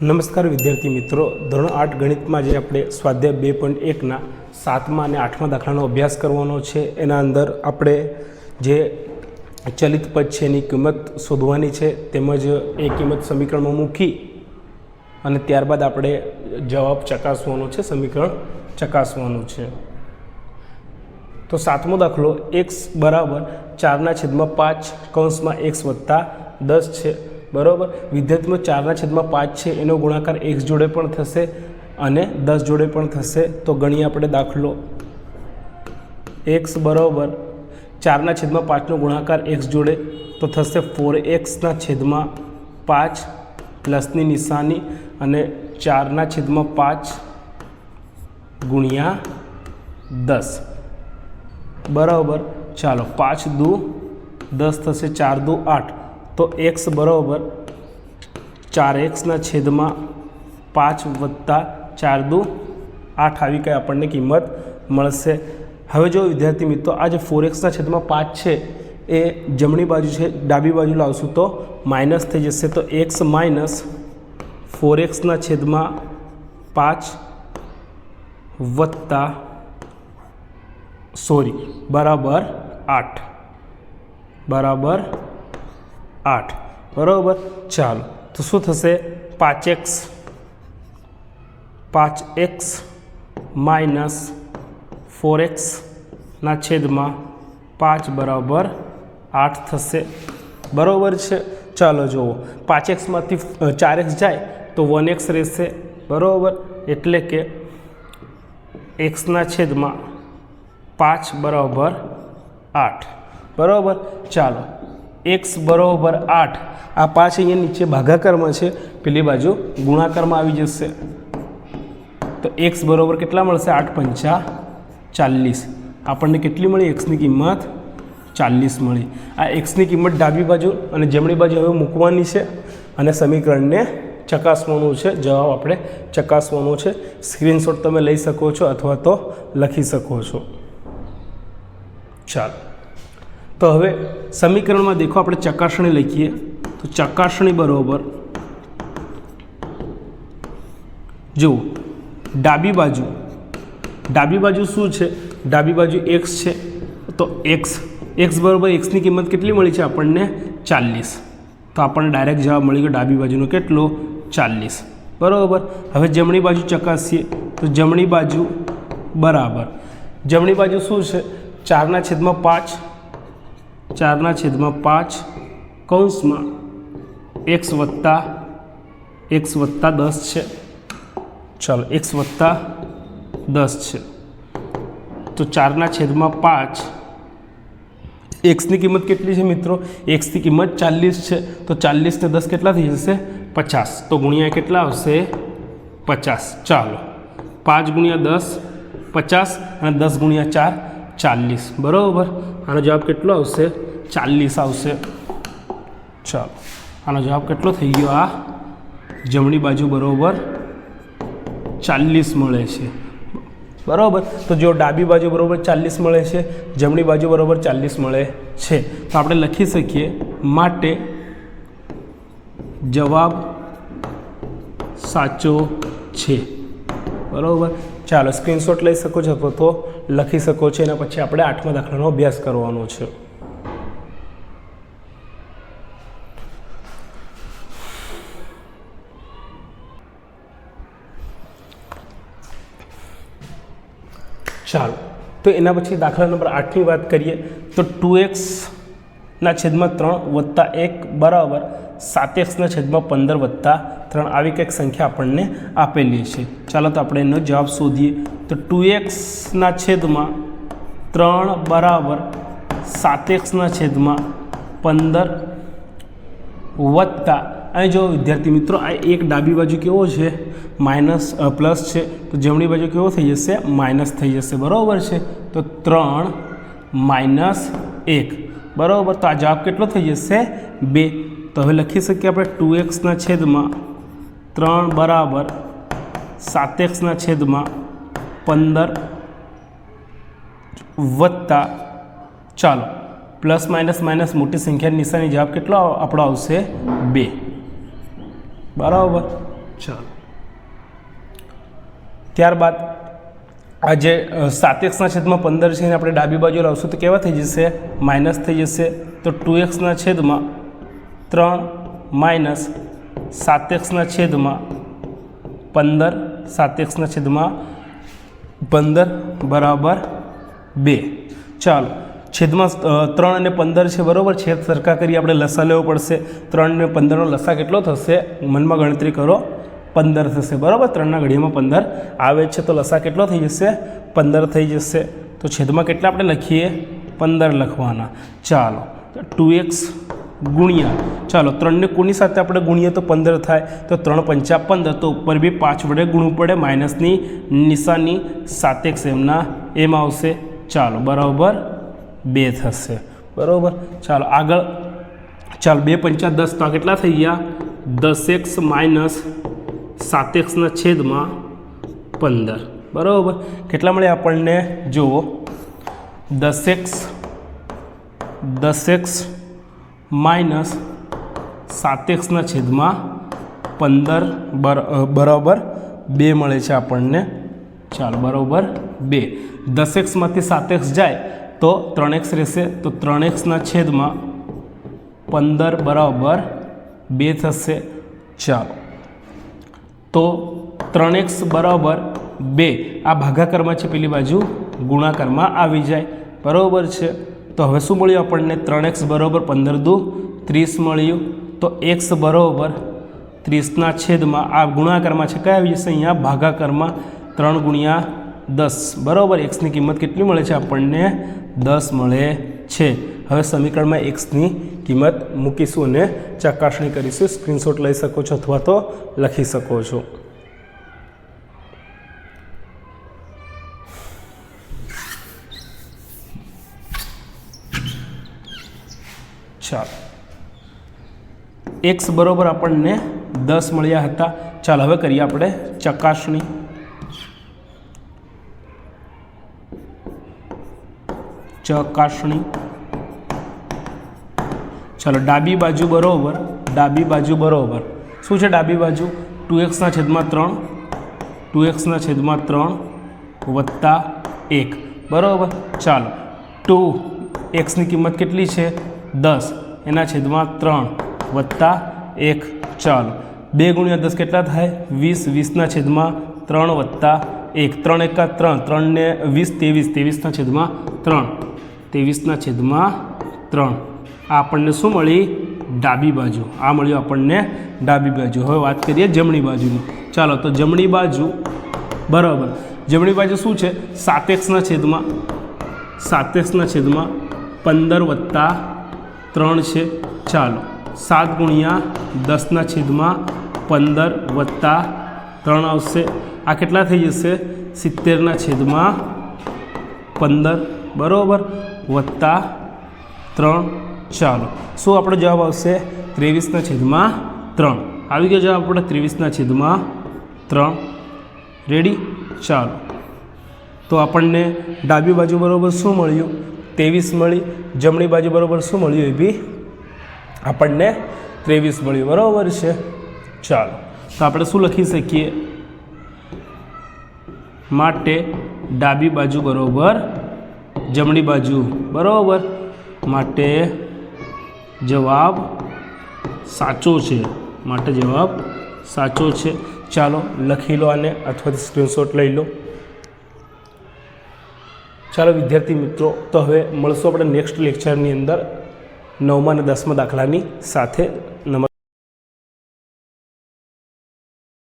નમસ્કાર વિદ્યાર્થી મિત્રો, ધોરણ આઠ ગણિતમાં જે આપણે સ્વાધ્યાય બે પોઈન્ટ એકના સાતમા અને આઠમા દાખલાનો અભ્યાસ કરવાનો છે, એના અંદર આપણે જે ચલિત પદ છે એની કિંમત શોધવાની છે, તેમજ એ કિંમત સમીકરણમાં મૂકી અને ત્યારબાદ આપણે જવાબ ચકાસવાનો છે, સમીકરણ ચકાસવાનું છે. તો સાતમો દાખલો એક્સ બરાબર ચારના છેદમાં પાંચ કૌંસમાં એક્સ વત્તા દસ છે. બરાબર? વિદ્યાર્થીમાં ચારના છેદમાં પાંચ છે, એનો ગુણાકાર એક્સ જોડે પણ થશે અને દસ જોડે પણ થશે. તો ગણીએ આપણે દાખલો. એક્સ બરાબર. ચારના છેદમાં પાંચનો ગુણાકાર એક્સ જોડે, તો થશે ફોર એક્સના છેદમાં પાંચ પ્લસની નિશાની અને ચારના છેદમાં પાંચ ગુણ્યા દસ. બરાબર? ચાલો, પાંચ દુ દસ થશે, ચાર દુ આઠ. તો એક્સ બરાબર ચાર એક્સના છેદમાં પાંચ વત્તા ચાર દુ આઠ આવી કંઈ આપણને કિંમત મળશે. હવે જો વિદ્યાર્થી મિત્રો, આ જે ફોર એક્સના છેદમાં પાંચ છે, એ જમણી બાજુ છે, ડાબી બાજુ લાવશું તો માઇનસ થઈ જશે. તો એક્સ માઇનસ ફોર એક્સના છેદમાં પાંચ વત્તા સોરી, બરાબર આઠ. બરાબર આઠ. બરાબર? ચાલો. તો શું થશે? પાંચ એક્સ. પાંચ એક્સ માઇનસ ફોર એક્સના છેદમાં પાંચ બરાબર આઠ થશે. બરાબર છે? ચાલો જુઓ. પાંચ એક્સમાંથી ચાર એક્સ જાય તો વન એક્સ રહેશે. બરાબર? એટલે કે એક્સના છેદમાં પાંચ બરાબર આઠ. બરાબર? ચાલો. એક્સ બરાબર આઠ. આ પાંચ અહીંયા નીચે ભાગાકારમાં છે, પેલી બાજુ ગુણાકારમાં આવી જશે. તો એક્સ બરાબર કેટલા મળશે? આઠ પંચા ચાલીસ. આપણને કેટલી મળી? એક્સની કિંમત ચાલીસ મળી. આ એક્સની કિંમત ડાબી બાજુ અને જમણી બાજુ હવે મૂકવાની છે અને સમીકરણને ચકાસવાનું છે. જવાબ આપણે ચકાસવાનો છે. સ્ક્રીનશોટ તમે લઈ શકો છો અથવા તો લખી શકો છો. ચાલો. તો હવે સમીકરણમાં દેખો, આપણે ચકાસણી લખીએ. તો ચકાસણી બરાબર. જુઓ, ડાબી બાજુ. ડાબી બાજુ શું છે? ડાબી બાજુ એક્સ છે. તો એક્સ એક્સ બરાબર એક્સની કિંમત કેટલી મળી છે આપણને? ચાલીસ. તો આપણને ડાયરેક્ટ જવાબ મળી ગયો ડાબી બાજુનો કેટલો? ચાલીસ. બરાબર. હવે જમણી બાજુ ચકાસીએ. તો જમણી બાજુ બરાબર. જમણી બાજુ શું છે? ચારના છેદમાં પાંચ. ચારના છેદમાં પાંચ કૌંસમાં એક્સ વત્તા એક્સ વત્તા દસ છે ચાલો એક્સ વત્તા દસ છે તો ચારના છેદમાં પાંચ એક્સની કિંમત કેટલી છે મિત્રો એક્સની કિંમત ચાલીસ છે તો ચાલીસને દસ કેટલા થઈ જશે પચાસ તો ગુણ્યા કેટલા આવશે પચાસ ચાલો પાંચ ગુણ્યા દસ પચાસ અને દસ ગુણ્યા ચાર ચાલીસ. બરાબર? આનો જવાબ કેટલો આવશે? ચાલીસ આવશે. ચાલો. આનો જવાબ કેટલો થઈ ગયો? આ જમણી બાજુ બરાબર ચાલીસ મળે છે. બરાબર? તો જો ડાબી બાજુ બરાબર ચાલીસ મળે છે, જમણી બાજુ બરાબર ચાલીસ મળે છે. તો આપણે લખી શકીએ, માટે જવાબ સાચો છે. બરાબર? ચાલો સ્ક્રીનશોટ લઈ શકો છો તો લખી શકો છો, એના પછી આપણે આઠમા દાખલાનો અભ્યાસ કરવાનો છે. ચાલો, તો એના પછી દાખલા નંબર આઠની વાત કરીએ, તો ટુ એક્સના છેદમાં ત્રણ વત્તા એક બરાબર સાત એક્સના છેદમાં પંદર વત્તા ત્રણ. આવી કંઈક સંખ્યા આપણને આપેલી છે. ચાલો તો આપણે એનો જવાબ શોધીએ. તો ટુ એક્સના છેદમાં ત્રણ બરાબર સાત એક્સના છેદમાં પંદર વત્તા. અહીં જો વિદ્યાર્થી મિત્રો, આ એક ડાબી બાજુ કેવો છે? માઇનસ પ્લસ છે. તો જમણી બાજુ કેવો થઈ જશે? માઇનસ થઈ જશે. બરાબર છે? તો ત્રણ માઇનસ એક. બરાબર? તો આ જવાબ કેટલો થઈ જશે? બે. તો હવે લખી શકીએ આપણે ટુ એક્સના છેદમાં ત્રણ બરાબર સાત એક્સના છેદમાં પંદર વત્તા, ચાલો, પ્લસ માઇનસ માઇનસ મોટી સંખ્યાની નિશાની જવાબ કેટલો આપણો આવશે બે. બરાબર? ચાલો. ત્યારબાદ આ જે સાત એક્સના છેદમાં પંદર છે એને આપણે ડાબી બાજુ લાવશું તો કેવા થઈ જશે? માઇનસ થઈ જશે. તો ટુ એક્સના છેદમાં ત્રણ માઇનસ સાત એક્સના છેદમાં પંદર, સાત એક્સના છેદમાં પંદર બરાબર બે. ચાલો, છેદમાં ત્રણ અને પંદર છે બરાબર? છેદ સરખા કરી આપણે લસા લેવો પડશે. ત્રણ અને પંદરનો લસા કેટલો થશે? મનમાં ગણતરી કરો. પંદર થશે, બરાબર? ત્રણના ઘડીમાં પંદર આવે છે તો લસા કેટલો થઈ જશે? પંદર થઈ જશે. તો છેદમાં કેટલા આપણે લખીએ? પંદર લખવાના. ચાલો ટુ એક્સ ગુણ્યા. ચાલો, ત્રણને કોની સાથે આપણે ગુણીએ તો પંદર થાય. તો ત્રણ પંચા પંદર, તો ઉપર બી પાંચ વડે ગુણવું પડે. માઇનસની નિશાની સાતેક સેમના એમ આવશે. ચાલો, બરાબર બે થશે. બરાબર? ચાલો, આગળ. ચાલો, બે પંચા દસ, તો કેટલા થઈ ગયા? દસ એક્સ માઇનસ સાતેક્સના છેદમાં પંદર. બરાબર? કેટલા મળે આપણને? જુઓ. દસ એક્સ દસ એક્સ માઇનસ સાત એક્સના છેદમાં પંદર બર બરાબર બે મળે છે આપણને. ચાલ, બરાબર બે. દસ એક્સમાંથી સાત એક્સ જાય તો ત્રણ એક્સ રહેશે. તો ત્રણ એક્સના છેદમાં પંદર બરાબર બે થશે. ચાલો. તો ત્રણ એક્સ બરાબર બે. આ ભાગાકારમાં છે, પેલી બાજુ. ગુણાકારમાં આવી જાય. બરાબર છે. તો હવે શું મળ્યું આપણને? ત્રણ એક્સ બરાબર પંદર દુ, ત્રીસ મળ્યું. તો એક્સ બરાબર ત્રીસના છેદમાં આ ગુણાકારમાં છે, કયા આવી જશે? અહીંયા ભાગાકારમાં ત્રણ ગુણ્યા દસ. બરાબર? એક્સની કિંમત કેટલી મળે છે આપણને? દસ મળે છે. હવે સમીકરણમાં એક્સની કિંમત મૂકીશું અને ચકાસણી કરીશું. સ્ક્રીનશોટ લઈ શકો છો અથવા તો લખી શકો છો. એક્સ બરોબર આપણને દસ મળ્યા હતા. ચાલ, હવે કરીએ આપણે ચકાસણી. ચકાસણી. ચાલો, ડાબી બાજુ બરોબર, ડાબી બાજુ બરોબર. શું છે ડાબી બાજુ? ટુ એક્સના છેદમાં ત્રણ, ટુ એક્સના છેદમાં ત્રણ, વત્તા એક. બરાબર? ચાલો, ટુ એક્સની કિંમત કેટલી છે? દસ. એના છેદમાં ત્રણ. વત્તા એક ચાલો બે ગુણ્યા દસ કેટલા થાય? વીસ. વીસના છેદમાં ત્રણ વત્તા એક. ત્રણ એકા ત્રણ. ત્રણને વીસ, ત્રેવીસ. ત્રેવીસના છેદમાં ત્રણ. ત્રેવીસના છેદમાં ત્રણ. આ આપણને શું મળી? ડાબી બાજુ. આ મળ્યું આપણને ડાબી બાજુ. હવે વાત કરીએ જમણી બાજુની. ચાલો, તો જમણી બાજુ, બરાબર. જમણી બાજુ શું છે? સાત એક્સના છેદમાં, સાત એક્સના છેદમાં પંદર વત્તા ત્રણ છે. ચાલો. સાત ગુણ્યા દસના છેદમાં પંદર વત્તા ત્રણ આવશે. આ કેટલા થઈ જશે? સિત્તેરના છેદમાં પંદર. બરાબર? વત્તા ત્રણ. ચાલો. શું આપણો જવાબ આવશે? ત્રેવીસના છેદમાં ત્રણ. આવી ગયો જવાબ આપણે ત્રેવીસના છેદમાં ત્રણ. રેડી ચાલો. તો આપણને ડાબી બાજુ બરાબર શું મળ્યું? ત્રેવીસ મળી. જમણી બાજુ બરાબર શું મળ્યું? એ બી આપણને ત્રેવીસ મળ્યું બરાબર છે? ચાલો. તો આપણે શું લખી શકીએ? માટે ડાબી બાજુ બરાબર, જમણી બાજુ બરાબર. માટે જવાબ સાચો છે. માટે જવાબ સાચો છે. ચાલો, લખી લો આને, અથવા સ્ક્રીનશોટ લઈ લો. ચાલો, વિદ્યાર્થી મિત્રો, તો હવે મળશું આપણે નેક્સ્ટ લેક્ચરની અંદર. નવમા અને દસમા દાખલાની સાથે